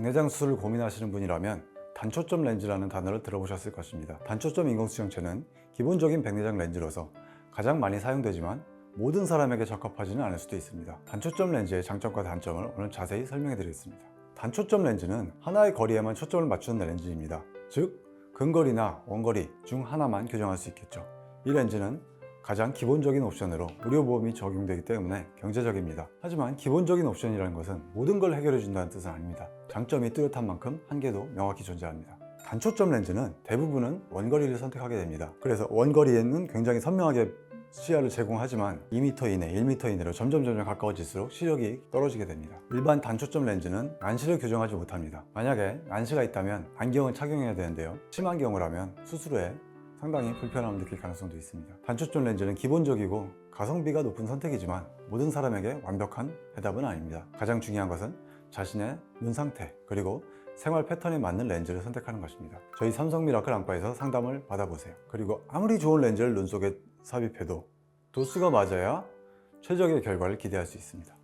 백내장 수술을 고민하시는 분이라면 단초점 렌즈라는 단어를 들어보셨을 것입니다. 단초점 인공수정체는 기본적인 백내장 렌즈로서 가장 많이 사용되지만 모든 사람에게 적합하지는 않을 수도 있습니다. 단초점 렌즈의 장점과 단점을 오늘 자세히 설명해 드리겠습니다. 단초점 렌즈는 하나의 거리에만 초점을 맞추는 렌즈입니다. 즉, 근거리나 원거리 중 하나만 교정할 수 있겠죠. 이 렌즈는 가장 기본적인 옵션으로 의료보험이 적용되기 때문에 경제적입니다. 하지만 기본적인 옵션이라는 것은 모든 걸 해결해 준다는 뜻은 아닙니다. 장점이 뚜렷한 만큼 한계도 명확히 존재합니다. 단초점 렌즈는 대부분은 원거리를 선택하게 됩니다. 그래서 원거리에는 굉장히 선명하게 시야를 제공하지만 2m 이내, 1m 이내로 점점 점점 가까워질수록 시력이 떨어지게 됩니다. 일반 단초점 렌즈는 안시를 교정하지 못합니다. 만약에 안시가 있다면 안경을 착용해야 되는데요. 심안경을 하면 수술 후에 상당히 불편함을 느낄 가능성도 있습니다. 단초점 렌즈는 기본적이고 가성비가 높은 선택이지만 모든 사람에게 완벽한 해답은 아닙니다. 가장 중요한 것은 자신의 눈 상태 그리고 생활 패턴에 맞는 렌즈를 선택하는 것입니다. 저희 삼성 미라클 안과에서 상담을 받아보세요. 그리고 아무리 좋은 렌즈를 눈 속에 삽입해도 도수가 맞아야 최적의 결과를 기대할 수 있습니다.